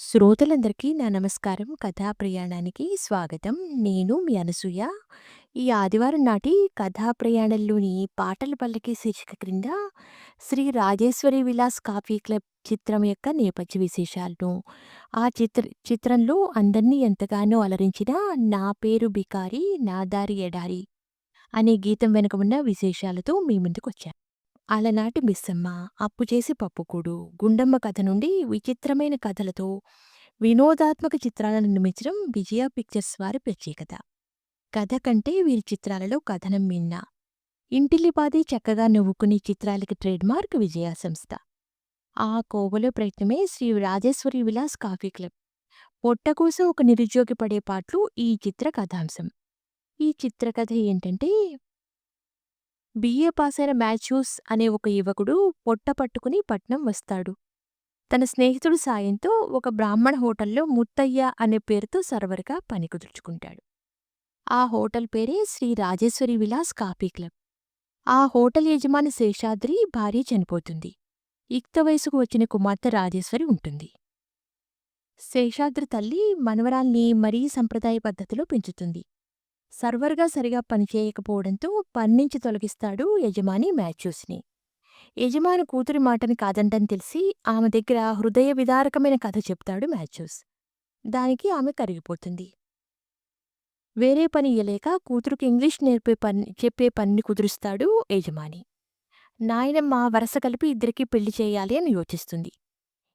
శ్రోతలందరికీ నా నమస్కారం. కథా ప్రయాణానికి స్వాగతం. నేను మీ అనసూయ. ఈ ఆదివారం నాటి కథా ప్రయాణంలోని పాటల పల్లకి శీర్షిక క్రింద శ్రీ రాజేశ్వరి విలాస్ కాఫీ క్లబ్ చిత్రం యొక్క నేపథ్య విశేషాలను, ఆ చిత్ర చిత్రంలో అందరినీ ఎంతగానో అలరించిన 'నా పేరు బికారి నా దారి ఎడారి' అనే గీతం వెనుక ఉన్న విశేషాలతో మీ ముందుకొచ్చాను. అలనాటి మిస్సమ్మ, అప్పుచేసి పప్పుకూడు, గుండమ్మ కథ నుండి విచిత్రమైన కథలతో వినోదాత్మక చిత్రాలను నిర్మించడం విజయ పిక్చర్స్ వారి ప్రత్యేకత. కథ కంటే వీరి చిత్రాలలో కథనం మిన్న. ఇంటిల్లిపాది చక్కగా నవ్వుకునే చిత్రాలకి ట్రేడ్ మార్క్ విజయ సంస్థ. ఆ కోవలో ప్రయత్నమే శ్రీ రాజేశ్వరి విలాస్ కాఫీ క్లబ్. పొట్ట కోసం ఒక నిరుద్యోగి పడే పాట్లు ఈ చిత్ర కథాంశం. ఈ చిత్రకథ ఏంటంటే బిఏ పాసైన మాథ్యూస్ అనే ఒక యువకుడు పొట్ట పట్టుకుని పట్నం వస్తాడు. తన స్నేహితుడు సాయంతో ఒక బ్రాహ్మణ హోటల్లో ముత్తయ్య అనే పేరుతో సర్వర్‌గా పని కుదుర్చుకుంటాడు. ఆ హోటల్ పేరే శ్రీ రాజేశ్వరి విలాస్ కాఫీ క్లబ్. ఆ హోటల్ యజమాని శేషాద్రి భార్య చనిపోతుంది. ఇక్త వయసుకు వచ్చిన కుమార్తె రాజేశ్వరి ఉంటుంది. శేషాద్రి తల్లి మనవరాల్ని మరీ సంప్రదాయ పద్ధతిలో పెంచుతుంది. సర్వర్‌గా సరిగా పనిచేయకపోవడంతో పన్నించి తొలగిస్తాడు యజమాని మ్యాచ్యూస్ని యజమాని కూతురి మాటని కాదంటని తెలిసి ఆమె దగ్గర హృదయ విదారకమైన కథ చెప్తాడు మ్యాచ్యూస్ దానికి ఆమె కరిగిపోతుంది. వేరే పని ఇయ్యలేక కూతురుకి ఇంగ్లీష్ నేర్పే పని చెప్పే పనిని కుదురుస్తాడు యజమాని. నాయనమ్మ వరస కలిపి ఇద్దరికీ పెళ్ళి చేయాలి అని యోచిస్తుంది.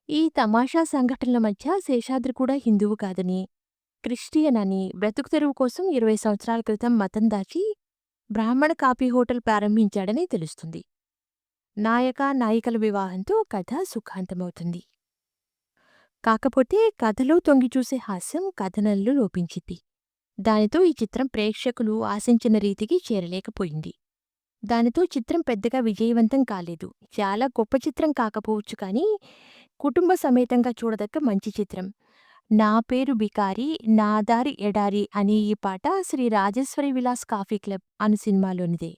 ఈ తమాషా సంఘటనల మధ్య శేషాద్రి కూడా హిందువు కాదని, క్రిస్టియన్ అని బ్రతుకు తెరువు కోసం ఇరవై సంవత్సరాల క్రితం మతం దాచి బ్రాహ్మణ కాఫీ హోటల్ ప్రారంభించాడని తెలుస్తుంది. నాయక, నాయికల వివాహంతో కథ సుఖాంతమవుతుంది. కాకపోతే కథలో తొంగిచూసే హాస్యం కథనంలో లోపించింది. దానితో ఈ చిత్రం ప్రేక్షకులు ఆశించిన రీతికి చేరలేకపోయింది. దానితో చిత్రం పెద్దగా విజయవంతం కాలేదు. చాలా గొప్ప చిత్రం కాకపోవచ్చు కానీ కుటుంబ సమేతంగా చూడదగ్గ మంచి చిత్రం. 'నా పేరు బికారి నా దారి ఎడారి' అనే ఈ పాట శ్రీ రాజేశ్వరి విలాస్ కాఫీ క్లబ్ అను సినిమాలోనిదే.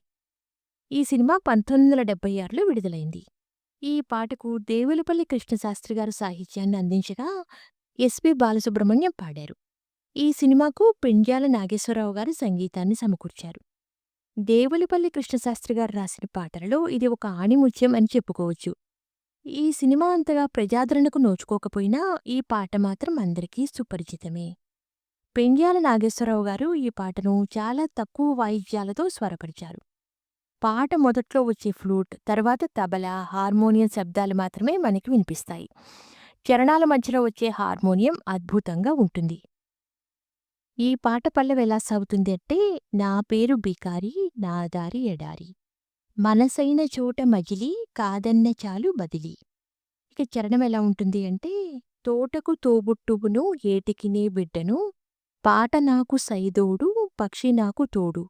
ఈ సినిమా పంతొమ్మిది వందల డెబ్బై ఆరులో విడుదలైంది. ఈ పాటకు దేవులపల్లి కృష్ణశాస్త్రి గారు సాహిత్యాన్ని అందించగా ఎస్‌పి బాలసుబ్రహ్మణ్యం పాడారు. ఈ సినిమాకు పెండ్యాల నాగేశ్వరరావు గారు సంగీతాన్ని సమకూర్చారు. దేవులపల్లి కృష్ణశాస్త్రి గారు రాసిన పాటలలో ఇది ఒక ఆణిముత్యం అని చెప్పుకోవచ్చు. ఈ సినిమా అంతగా ప్రజాదరణకు నోచుకోకపోయినా ఈ పాట మాత్రం అందరికీ సుపరిచితమే. పెండ్యాల నాగేశ్వరరావు గారు ఈ పాటను చాలా తక్కువ వాయిద్యాలతో స్వరపరిచారు. పాట మొదట్లో వచ్చే ఫ్లూట్, తర్వాత తబలా, హార్మోనియం శబ్దాలు మాత్రమే మనకి వినిపిస్తాయి. చరణాల మధ్యలో వచ్చే హార్మోనియం అద్భుతంగా ఉంటుంది. ఈ పాట పల్లెవెలా ఎలా సాగుతుంది అంటే నా పేరు బికారి నా దారి ఎడారి. మనసైన చోట మగిలి కాదన్న చాలు బదిలీ. ఇక చరణం ఎలా ఉంటుంది అంటే తోటకు తోబుట్టువును ఏటికినే బిడ్డను పాట నాకు సైదోడు పక్షి నాకు తోడు.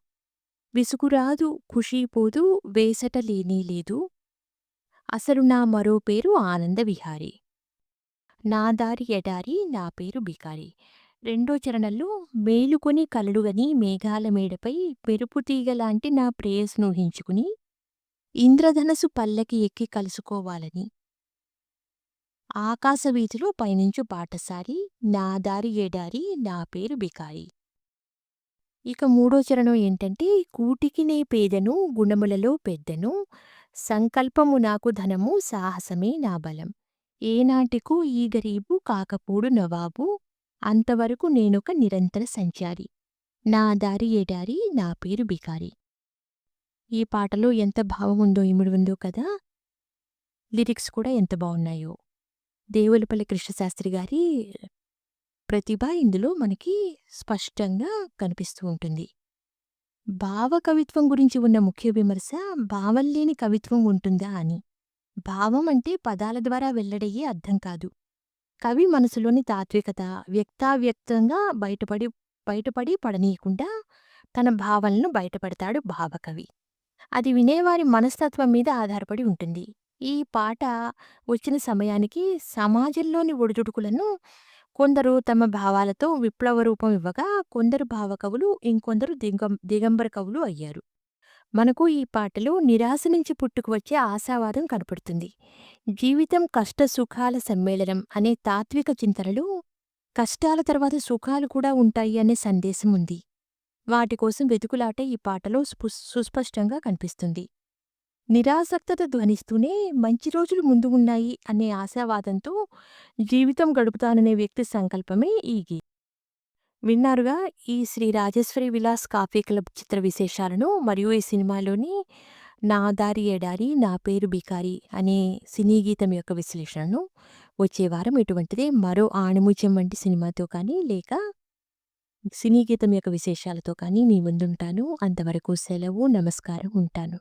విసుగురాదు ఖుషీపోదు వేసట లేనేలేదు. అసలు నా మరో పేరు ఆనంద విహారి. నా దారి ఎడారి నా పేరు బికారి. రెండో చరణంలో మేలుకొని కలలుగని మేఘాల మేడపై మెరుపుతీగలాంటి నా ప్రేయసినూహించుకుని ఇంద్రధనసు పల్లకి ఎక్కి కలుసుకోవాలని. ఆకాశవీధిలో పయనించు బాటసారి నా దారి ఏడారి నా పేరు బికారి. ఇక మూడో చరణం ఏంటంటే కూటికి నే పేదను గుణములలో పెద్దను సంకల్పము నాకు ధనము సాహసమే నా బలం. ఏనాటికు ఈ గరీబు కాకపోడు నవాబు అంతవరకు నేనొక నిరంతర సంచారి. నా దారి ఎడారి నా పేరు బికారి. ఈ పాటలో ఎంత భావం ఉందో ఇమిడి ఉందో కదా! లిరిక్స్ కూడా ఎంత బాగున్నాయో దేవులపల్లి కృష్ణశాస్త్రి గారి ప్రతిభ ఇందులో మనకి స్పష్టంగా కనిపిస్తూ ఉంటుంది. భావ కవిత్వం గురించి ఉన్న ముఖ్య విమర్శ భావం లేని కవిత్వం ఉంటుందా అని. భావం అంటే పదాల ద్వారా వెల్లడయ్యే అర్థం కాదు. కవి మనసులోని తాత్వికత వ్యక్తావ్యక్తంగా బయటపడి బయటపడి పడనీయకుండా తన భావనలను బయటపడతాడు భావకవి. అది వినేవారి మనస్తత్వం మీద ఆధారపడి ఉంటుంది. ఈ పాట వచ్చిన సమయానికి సమాజంలోని ఒడిదుడుకులను కొందరు తమ భావాలతో విప్లవ రూపం ఇవ్వగా కొందరు భావకవులు ఇంకొందరు దిగం దిగంబర కవులు అయ్యారు. మనకు ఈ పాటలో నిరాశ నుంచి పుట్టుకు వచ్చే ఆశావాదం కనపడుతుంది. జీవితం కష్ట సుఖాల సమ్మేళనం అనే తాత్విక చింతనలో కష్టాల తర్వాత సుఖాలు కూడా ఉంటాయి అనే సందేశం ఉంది. వాటి కోసం వెతుకులాట ఈ పాటలో సుస్పష్టంగా కనిపిస్తుంది. నిరాసక్తత ధ్వనిస్తూనే మంచి రోజులు ముందు ఉన్నాయి అనే ఆశావాదంతో జీవితం గడుపుతాననే వ్యక్తి సంకల్పమే ఈ గీ విన్నారుగా ఈ శ్రీ రాజేశ్వరి విలాస్ కాఫీ క్లబ్ చిత్ర విశేషాలను మరియు ఈ సినిమాలోని నా దారి ఎడారి నా పేరు బికారి అనే సినీ గీతం యొక్క విశ్లేషణను వచ్చే వారం ఇటువంటిదే మరో ఆణిముత్యం వంటి సినిమాతో కానీ లేక సినీ గీతం యొక్క విశేషాలతో కానీ మీ ముందుంటాను. అంతవరకు సెలవు నమస్కారం ఉంటాను.